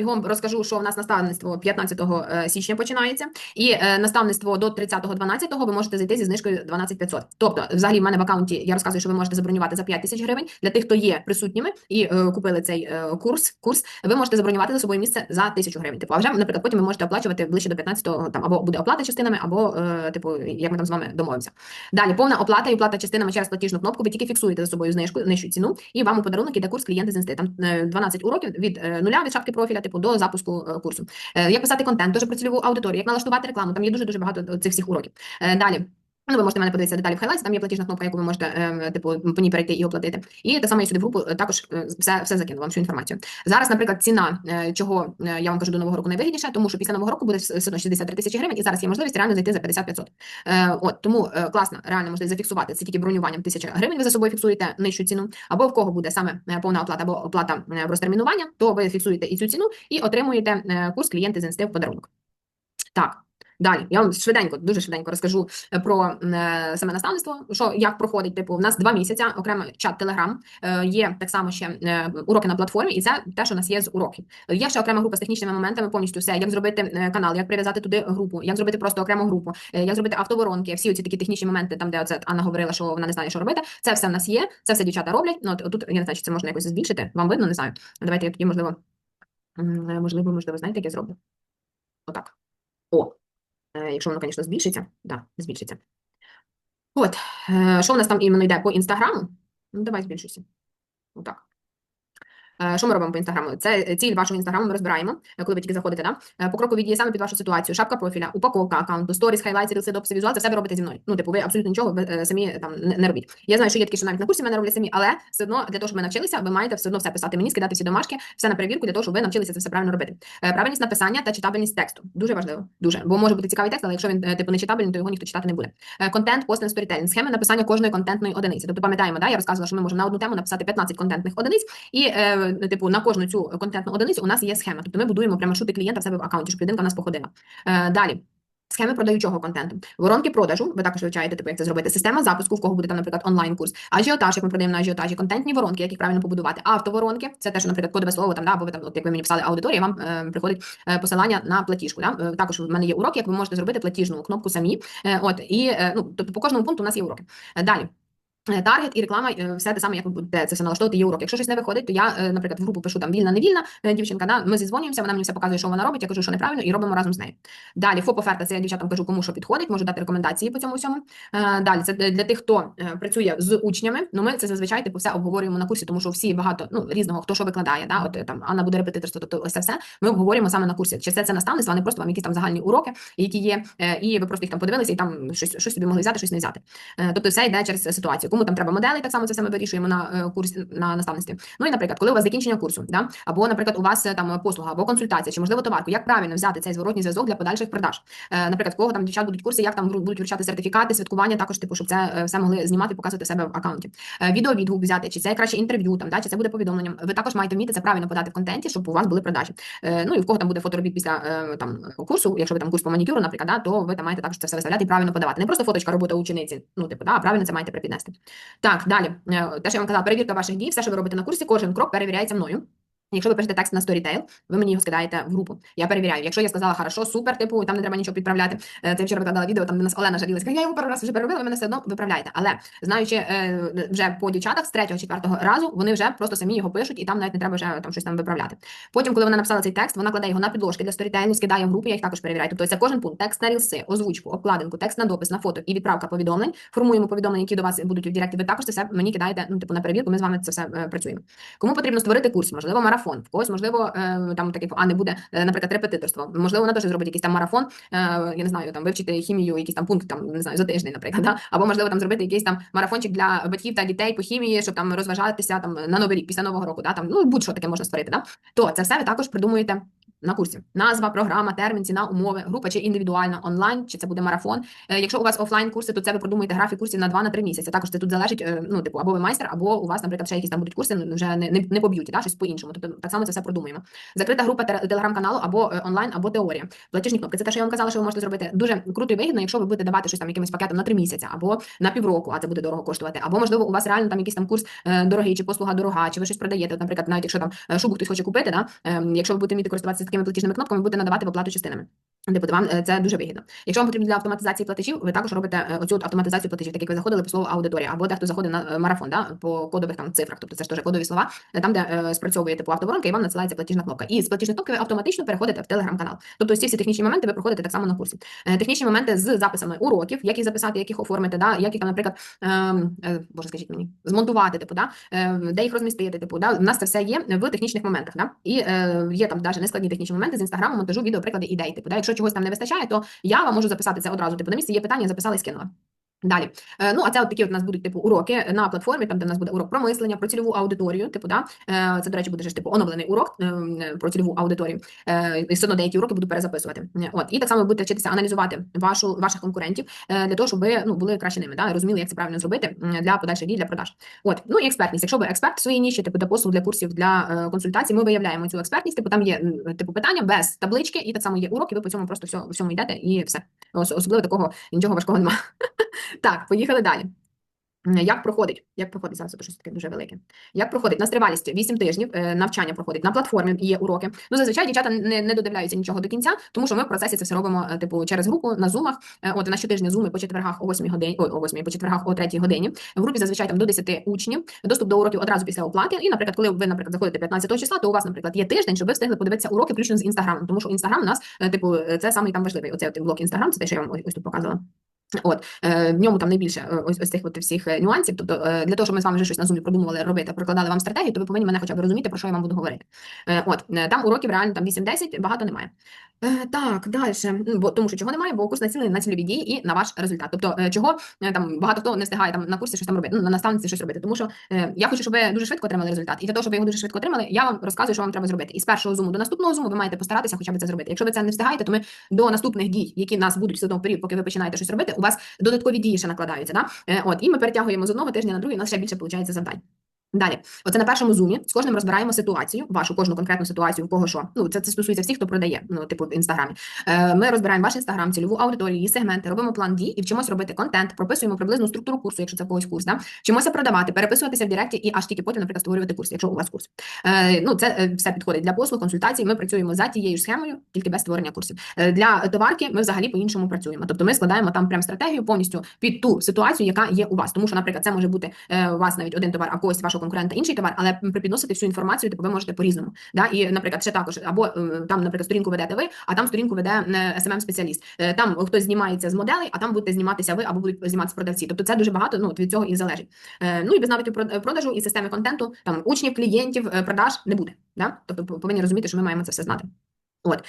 Бігом розкажу, що в нас наставництво 15 е, січня починається, і е, наставництво до 30.12 ви можете зайти зі знижкою 12500. Тобто, взагалі, в мене в аккаунті я розказую, що ви можете забронювати за 5 тисяч гривень. Для тих, хто є присутніми і е, купили цей е, курс, курс, ви можете забронювати за собою місце за 1000 гривень. Типу, а вже, наприклад, потім ви можете оплачувати ближче до 15-го, там або буде оплата частинами, або е, типу, як ми там з вами домовимося. Далі повна оплата і оплата частинами через платіжну кнопку. Ви тільки фіксуєте за собою знижку, нижчу ціну, і вам у подарунок іде курс клієнти з інсти. Там е, 12 уроків від е, нуля від шапки профіля, типу до запуску е, курсу. Е, Як писати контент, дуже про цільову аудиторію, як налаштувати рекламу. Там є дуже дуже багато цих всіх уроків. Е, Далі. Ну, ви можете мене подивитися деталі в хайлайті, там є платіжна кнопка, яку ви можете е, типу по ній перейти і оплатити. І те саме я сюди в групу е, також е, все, все закину вам всю інформацію. Зараз, наприклад, ціна, е, чого я вам кажу до нового року найвигідніша, тому що після нового року буде все одно 63 тисячі гривень, і зараз є можливість реально зайти за 50-500. Е, От тому е, класно, реально можливість зафіксувати це тільки бронюванням 1000 гривень. Ви за собою фіксуєте нижчу ціну, або в кого буде саме повна оплата або оплата розтермінування, то ви фіксуєте і цю ціну і отримуєте курс клієнти з інсти в подарунок. Так. Далі я вам швиденько, дуже швиденько розкажу е, про е, саме наставництво, що як проходить. Типу, в нас два місяці, окремо чат Телеграм, є так само ще е, уроки на платформі, і це те, що у нас є з уроків. Є ще окрема група з технічними моментами, повністю все, як зробити канал, як прив'язати туди групу, як зробити просто окрему групу, як зробити автоворонки, всі оці такі технічні моменти, там де оце Анна говорила, що вона не знає, що робити. Це все в нас є, це все дівчата роблять. Ну от тут я не знаю, чи це можна якось збільшити. Вам видно, не знаю. Давайте я тоді можливо, можливо, можливо, знаєте, як я зроблю. Отак. О, якщо воно, звісно, збільшиться. Да, збільшиться. От, е, що у нас там іменно йде по інстаграму? Ну, давай збільшуйся. Отак. Е, Що ми робимо по інстаграму? Це ціль вашого інстаграму ми розбираємо, е, коли ви тільки заходите. Да? Е, Покрокові дії саме під вашу ситуацію, шапка профіля, упаковка аккаунту, сторіс, хайлайти, рілси, дописи, візуал, це все ви робите зі мною. Ну, типу, ви абсолютно нічого ви, самі там не, робіть. Я знаю, що є такі, що навіть на курсі мене роблять самі, але все одно для того, щоб ви навчилися, ви маєте все одно все писати мені, скидати всі домашки, все на перевірку, для того, щоб ви навчилися це все правильно робити. Правильність написання та читабельність тексту. Дуже важливо. Дуже. Бо може бути цікавий текст, але якщо він типу не читабельний, то його ніхто читати не буде. Контент, постинг, сторітелінг, схеми написання кожної контентної одиниці. Тобто пам'ятаємо, да, я розказувала, що ми можемо на одну тему написати 15 контентних одиниць, і типу на кожну цю контентну одиницю у нас є схема. Тобто ми будуємо прямо маршрути клієнта в себе в аккаунті, щоб людинка в нас походила. Е, Далі. Схеми продаючого контенту, воронки продажу, ви також вивчаєте, типу, як це зробити. Система запуску, в кого буде там, наприклад, онлайн-курс, ажіотаж, як ми продаємо на ажіотажі, контентні воронки, як їх правильно побудувати, автоворонки, це те, що, наприклад, кодове слово там, да, або ви там, от як ви мені писали аудиторія, вам е, приходить е, посилання на платіжку. Да? Е, також в мене є уроки, як ви можете зробити платіжну кнопку самі. Е, от і е, ну, тобто по кожному пункту у нас є уроки. Е, далі. Е, Таргет і реклама, е, все те саме, як ви будете це все налаштовувати, є урок. Якщо щось не виходить, то я, е, наприклад, в групу пишу там вільна, невільна дівчинка, да, ми зізвонюємося, вона мені все показує, що вона робить, я кажу, що неправильно, і робимо разом з нею. Далі, ФОП-оферта, це я дівчатам кажу, кому що підходить, можу дати рекомендації по цьому всьому. Далі, це для тих, хто працює з учнями, ну ми це зазвичай типу все обговорюємо на курсі, тому що всі багато ну, різного, хто що викладає, да, от там Анна буде репетиторство, тобто це все, ми обговорюємо саме на курсі. Чи це, це наставництво, а не просто вам якісь там загальні уроки, які є, і ви просто їх там подивилися і там щось, щось собі могли взяти, щось не взяти. Тобто все йде через ситуацію. Кому там треба моделі, так само це все ми вирішуємо на е, курсі на наставництві. Ну і, наприклад, коли у вас закінчення курсу, да? або, наприклад, у вас е, там послуга, або консультація, чи можливо товарку, як правильно взяти цей зворотній зв'язок для подальших продаж. Е, Наприклад, в кого там дівчат будуть курси, як там будуть вручати сертифікати, святкування, також типу, щоб це все могли знімати, показувати себе в аккаунті. Відеовідгук взяти, чи це краще інтерв'ю, там, да? чи це буде повідомленням. Ви також маєте вміти це правильно подати в контенті, щоб у вас були продажі. Ну і в кого там буде фоторобіт після там курсу, якщо ви там курс по манікюру, наприклад, да, то ви там маєте також це все виставляти і правильно подавати. Не просто фоточка робота учениці, ну типу, да, а правильно це маєте припіднести. Так, далі. Е, Те, що я вам казала, перевірка ваших дій, все, що ви робите на курсі, кожен крок перевіряється мною. Якщо ви пишете текст на Storytel, ви мені його скидаєте в групу. Я перевіряю. Якщо я сказала хорошо, супер, типу, там не треба нічого підправляти. Це вчора викладала відео, там нас Олена жалілася. каже, Я його пару разів вже переробила, ви мене все одно виправляєте. Але знаючи е, вже по дівчатах з третього, четвертого разу, вони вже просто самі його пишуть, і там навіть не треба вже там щось там виправляти. Потім, коли вона написала цей текст, вона кладе його на підложки для Storytel, скидає в групу, я їх також перевіряю. Тобто це кожен пункт, текст на рілси, озвучку, обкладинку, текст на допис, на фото і відправка повідомлень. Формуємо повідомлення, які до вас будуть в Директі. Ви також це все мені кидаєте, ну типу на перевірку. Ми з вами це все е, працюємо. Кому потрібно створити курс, можливо, марафон, в когось, можливо, е, там такий, а не буде, е, наприклад, репетиторство. Можливо, вона теж зробить якийсь там марафон, е, я не знаю, там вивчити хімію, якийсь там пункт, там не знаю, за тиждень, наприклад, да? або можливо там зробити якийсь там марафончик для батьків та дітей по хімії, щоб там розважатися там на новий рік після нового року, да? там ну будь-що таке можна створити. Да? То це все ви також придумуєте на курсі. Назва, програма, термін, ціна, умови, група чи індивідуальна, онлайн, чи це буде марафон. Е, Якщо у вас офлайн курси, то це ви продумуєте графік курсів на 2-3 місяці. Також це тут залежить, е, ну, типу, або ви майстер, або у вас, наприклад, ще якісь там будуть курси, вже не, не, не по да, щось по-іншому. Тобто так само це все продумуємо. Закрита група теле- телеграм-каналу або е, онлайн, або теорія. Платіжні кнопки. Це те, що я вам казала, що ви можете зробити дуже круто і вигідно, якщо ви будете давати щось там якимось пакетом на 3 місяці, або на півроку, а це буде дорого коштувати. Або, можливо, у вас реально там якийсь там курс дорогий, чи послуга дорога, чи ви щось продаєте. От, наприклад, навіть якщо там шубу хтось хоче купити, да, ем, якщо ви будете вміти користуватися такими платіжними кнопками, будете надавати в оплату частинами. Типу, вам е, це дуже вигідно. Якщо вам потрібно для автоматизації платежів, ви також робите е, оцю автоматизацію платежів, так як ви заходили по слову аудиторія, або дехто заходить на е, марафон, да, по кодових там цифрах, тобто це ж теж кодові слова, там, де е, спрацьовує типу автоворонка, і вам надсилається платіжна кнопка. І з платіжної кнопки ви автоматично переходите в телеграм-канал. Тобто всі всі технічні моменти ви проходите так само на курсі. Е, Технічні моменти з записами уроків, як їх записати, як їх оформити, да, як їх наприклад, ем, е, боже, скажіть мені, змонтувати, типу, да, е, де їх розмістити, типу, да, у нас це все є в технічних моментах, да, і е, є там навіть нескладні технічні моменти з інстаграму, монтажу, відео, приклади ідей, типу, да, якщо чогось там не вистачає, то я вам можу записати це одразу, типу, на місці є питання, записала і скинула. Далі, Е, ну а це от такі от у нас будуть типу уроки на платформі, там де в нас буде урок про мислення, про цільову аудиторію. Типу, да Е, це до речі, буде ж типу оновлений урок ем, про цільову аудиторію. Е, І все одно деякі уроки буду перезаписувати. От і так само будете вчитися аналізувати вашу ваших конкурентів для того, щоб ви ну були краще ними, да розуміли, як це правильно зробити для подальших дій для продаж. От ну і експертність. Якщо ви експерт в своїй ніші, типу для послуг, для курсів, для консультацій, ми виявляємо цю експертність. Типу там є типу питання без таблички, і так само є уроки. Ви по цьому просто все, всьому йдете і все. Особливо такого нічого важкого немає. Так, поїхали далі. Як проходить? Як проходить зараз? Це щось таке дуже велике. Як проходить? У нас тривалість 8 тижнів е, навчання проходить на платформі. Є уроки. Ну зазвичай дівчата не, не додивляються нічого до кінця, тому що ми в процесі це все робимо е, типу через групу на зумах. Е, От у нас щотижня зуми по четвергах о 8 годині, ой, о 8, по четвергах о 3 годині. В групі зазвичай там до 10 учнів. Доступ до уроків одразу після оплати. І, наприклад, коли ви, наприклад, заходите 15 числа, то у вас, наприклад, є тиждень, щоб ви встигли подивитися уроки включно з інстаграмом, тому що інстаграм у нас, типу, це самий там важливий. Оце блок інстаграм, це те, що я вам ось тут показувала. От е, в ньому там найбільше е, ось ось цих от всіх е, нюансів. Тобто, для того, щоб ми з вами вже щось на зумі продумували робити, прокладали вам стратегію, то ви повинні мене хоча б розуміти, про що я вам буду говорити. От там уроків реально там 8-10, багато немає. Е, Так, далі. Бо тому що чого немає, бо курс націлений на цільові дії і на ваш результат. Тобто, е, чого е, там багато хто не встигає там на курсі щось там робити, ну на наставниці щось робити. Тому що е, я хочу, щоб ви дуже швидко отримали результат. І для того, щоб ви його дуже швидко отримали, я вам розказую, що вам треба зробити. І з першого зуму до наступного зуму ви маєте постаратися хоча б це зробити. Якщо ви це не встигаєте, то ми до наступних дій, які нас будуть все одно період, поки ви починаєте щось робити, у вас додаткові дії ще накладаються. Да? Е, От, і ми перетягуємо з одного тижня на другий, у нас ще більше виходить завдань. Далі, оце на першому зумі з кожним розбираємо ситуацію, вашу кожну конкретну ситуацію, в кого що. Ну це, це стосується всіх, хто продає, ну типу в інстаграмі. Е, ми розбираємо ваш інстаграм, цільову аудиторію, її сегменти, робимо план дій і вчимося робити контент, прописуємо приблизну структуру курсу, якщо це когось курс. Да? Вчимося продавати, переписуватися в Директі і аж тільки потім, наприклад, створювати курс, якщо у вас курс. Е, ну це е, все підходить для послуг, консультацій. Ми працюємо за тією схемою, тільки без створення курсів. Е, для товарки ми взагалі по-іншому працюємо. Тобто ми складаємо там прям стратегію повністю під ту ситуацію, яка є у вас. Тому що, наприклад, це може бути е, у вас навіть один товар, а когось вашого конкурента інший товар, але припідносити всю інформацію, типу, ви можете по-різному. Да? І, наприклад, ще також, або е, там, наприклад, сторінку ведете ви, а там сторінку веде smm спеціаліст Е, Там хтось знімається з моделей, а там будете зніматися ви, або будуть зніматися продавці. Тобто це дуже багато ну, від цього і залежить. Е, Ну і без навіть продажу і системи контенту, там учнів, клієнтів, е, продаж не буде. Да? Тобто повинні розуміти, що ми маємо це все знати. От